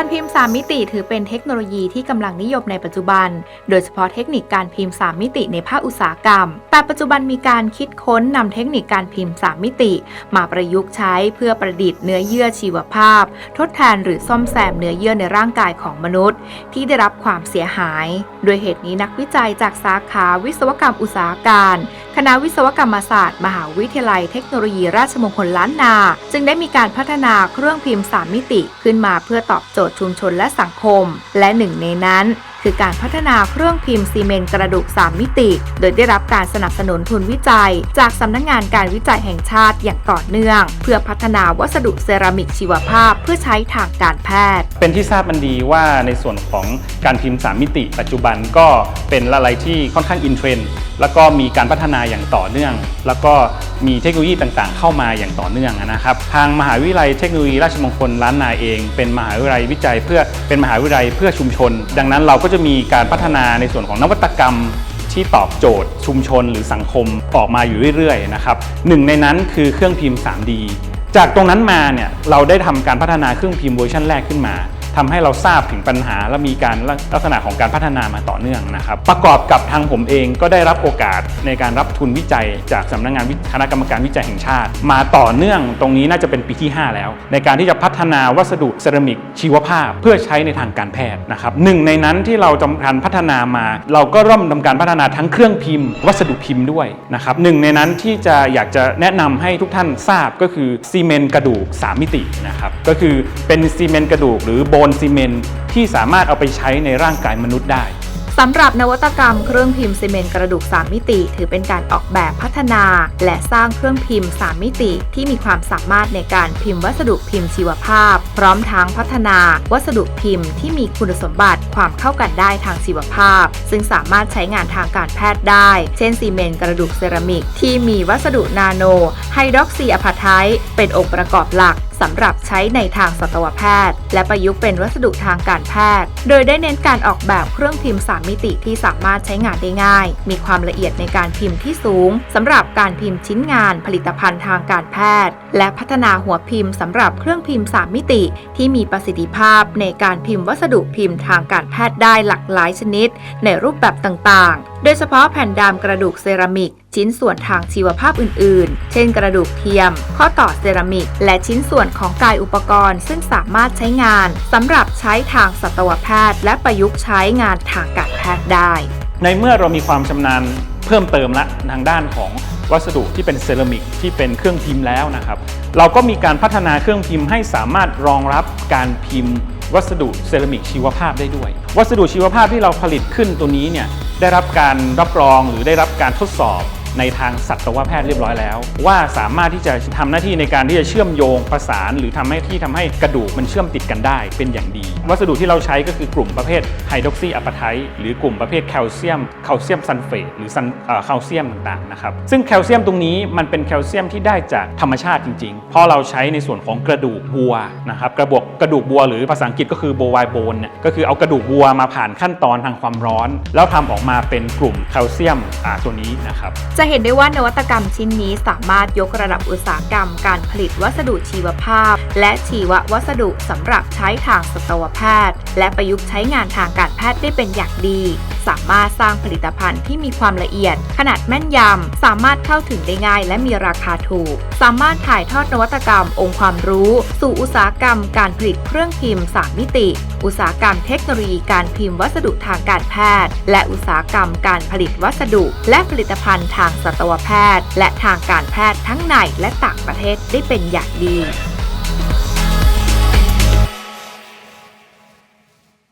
การพิมพ์ 3 มิติถือเป็นเทคโนโลยีที่กำลังนิยมในปัจจุบัน โดยเฉพาะเทคนิคการพิมพ์ 3 มิติในภาคอุตสาหกรรม แต่ปัจจุบันมีการคิดค้นนำเทคนิคการพิมพ์ 3 มิติ มาประยุกต์ใช้เพื่อประดิษฐ์เนื้อเยื่อชีวภาพ ทดแทนหรือซ่อมแซมเนื้อเยื่อในร่างกายของมนุษย์ ที่ได้รับความเสียหาย โดยเหตุนี้นักวิจัยจากสาขาวิศวกรรมอุตสาหการ คณะวิศวกรรมศาสตร์ มหาวิทยาลัยเทคโนโลยีราชมงคลล้านนา จึงได้มีการพัฒนาเครื่องพิมพ์ 3 มิติขึ้นมาเพื่อตอบโจทย์ชุมชนและสังคม และหนึ่งในนั้น คือการพัฒนาเครื่องพิมพ์ซีเมนต์กระดูก 3 มิติ โดยได้รับการสนับสนุนทุนวิจัย จากสำนักงงานการวิจัยแห่งชาติอย่างต่อเนื่อง เพื่อพัฒนาวัสดุเซรามิกชีวภาพ เพื่อใช้ทางการแพทย์ เป็นที่ทราบมันดีว่าในส่วนของการพิมพ์ 3 มิติ ปัจจุบันก็เป็นอะไรที่ค่อนข้างอินเทรนด์แล้วก็มีการพัฒนาอย่างต่อเนื่อง แล้วก็ มีเทคโนโลยีต่างๆ เข้ามาอย่างต่อเนื่องนะครับ ทางมหาวิทยาลัยเทคโนโลยีราชมงคลล้านนาเอง เป็นมหาวิทยาลัยวิจัยเพื่อเป็นมหาวิทยาลัยเพื่อชุมชน ดังนั้นเราก็จะมีการพัฒนาในส่วนของนวัตกรรมที่ตอบโจทย์ชุมชนหรือสังคมออกมาอยู่เรื่อยๆนะครับหนึ่งในนั้นคือเครื่องพิมพ์ 3D จากตรงนั้นมาเนี่ยเราได้ทำการพัฒนาเครื่องพิมพ์เวอร์ชันแรกขึ้นมา ทำให้เราทราบถึงปัญหา และมีการลักษณะของการพัฒนามาต่อเนื่องนะครับ ประกอบกับทางผมเองก็ได้รับโอกาสในการรับทุนวิจัย จากสำนักงานคณะกรรมการวิจัยแห่งชาติ มาต่อเนื่องตรงนี้น่าจะเป็นปีที่ 5 แล้ว ในการที่จะพัฒนาวัสดุเซรามิกชีวภาพ เพื่อใช้ในทางการแพทย์นะครับหนึ่งในนั้นที่เราจำการพัฒนามา เราก็ริ่มทำการพัฒนาทั้งเครื่องพิมพ์ วัสดุพิมพ์ด้วยนะครับหนึ่งในนั้นที่จะอยากจะแนะนำให้ทุกท่านทราบก็คือซีเมนต์กระดูก 3 มิตินะครับก็คือเป็นซีเมนต์กระดูกหรือโบนซีเมนต์ที่สามารถเอาไปใช้ในร่างกายมนุษย์ได้สำหรับนวัตกรรมเครื่องพิมพ์ซีเมนต์กระดูก 3 มิติ ถือเป็นการออกแบบพัฒนา และสร้างเครื่องพิมพ์ 3 มิติ ที่มีความสามารถในการพิมพ์วัสดุพิมพ์ชีวภาพ พร้อมทั้งพัฒนา วัสดุพิมพ์ที่มีคุณสมบัติความเข้ากันได้ทางชีวภาพ ซึ่งสามารถใช้งานทางการแพทย์ได้ เช่นซีเมนต์กระดูกเซรามิก ที่มีวัสดุนาโนไฮดรอกซีอะพาไทต์เป็นองค์ประกอบหลัก สำหรับใช้ในทางสัตวแพทย์ และประยุกต์เป็นวัสดุทางการแพทย์ โดยได้เน้นการออกแบบเครื่องพิมพ์ 3 มิติที่สามารถใช้งานได้ง่าย มีความละเอียดในการพิมพ์ที่สูงสำหรับการพิมพ์ชิ้นงานผลิตภัณฑ์ทางการแพทย์ และพัฒนาหัวพิมพ์สำหรับเครื่องพิมพ์ 3 มิติ ที่มีประสิทธิภาพในการพิมพ์วัสดุพิมพ์ทางการแพทย์ได้หลากหลายชนิด ในรูปแบบต่างๆ โดยเฉพาะแผ่นดามกระดูกเซรามิก ชิ้นส่วนทางชีวภาพอื่น ๆ เช่น กระดูกเทียม ข้อต่อเซรามิก และชิ้นส่วนของกายอุปกรณ์ ซึ่งสามารถใช้งานสำหรับใช้ทางสัตวแพทย์ และประยุกต์ใช้งานทางการแพทย์ได้ ในเมื่อเรามีความชำนาญเพิ่มเติมละทางด้านของวัสดุที่เป็นเซรามิกที่เป็นเครื่องพิมพ์แล้วนะครับ เราก็มีการพัฒนาเครื่องพิมพ์ให้สามารถรองรับการพิมพ์ วัสดุเซรามิกชีวภาพได้ด้วย วัสดุชีวภาพที่เราผลิตขึ้นตัวนี้เนี่ยได้รับการรับรองหรือได้รับการทดสอบ ในทางสัตวแพทย์เรียบร้อยแล้ว ว่าสามารถที่จะทำหน้าที่ในการที่จะเชื่อมโยงประสาน หรือทำให้ที่ทำให้กระดูกมันเชื่อมติดกันได้เป็นอย่างดี วัสดุที่เราใช้ก็คือกลุ่มประเภทไฮดรอกซีอะปาไทต์หรือกลุ่มประเภทแคลเซียมแคลเซียมซัลเฟตหรือซันแคลเซียมต่างๆนะครับซึ่งแคลเซียมตรงนี้มันเป็นแคลเซียมที่ได้จากธรรมชาติจริงๆ เพราะเราใช้ในส่วนของกระดูกวัวนะครับกระบอกกระดูกวัวหรือภาษาอังกฤษก็คือโบวายโบนเนี่ยก็คือเอากระดูกวัวมาผ่านขั้นตอนทางความร้อน แล้วทำออกมาเป็นกลุ่มแคลเซียมอ่าตัวนี้นะครับจะเห็นได้ว่านวัตกรรมชิ้นนี้สามารถยกระดับอุตสาหกรรมการผลิตวัสดุชีวภาพ และชีววัสดุสำหรับใช้ทางสัตวแพทย์ และประยุกต์ใช้งานทางการแพทย์ได้เป็นอย่างดี สามารถสร้างผลิตภัณฑ์ที่มีความละเอียด ขนาดแม่นยำ สามารถเข้าถึงได้ง่ายและมีราคาถูก สามารถถ่ายทอดนวัตกรรม องค์ความรู้ สู่อุตสาหกรรม การผลิตเครื่องพิมพ์ 3 มิติ อุตสาหกรรมเทคโนโลยีการพิมพ์วัสดุทางการแพทย์ และอุตสาหกรรมการผลิตวัสดุ และผลิตภัณฑ์ทางสัตวแพทย์ และทางการแพทย์ทั้งในและต่างประเทศได้เป็นอย่างดี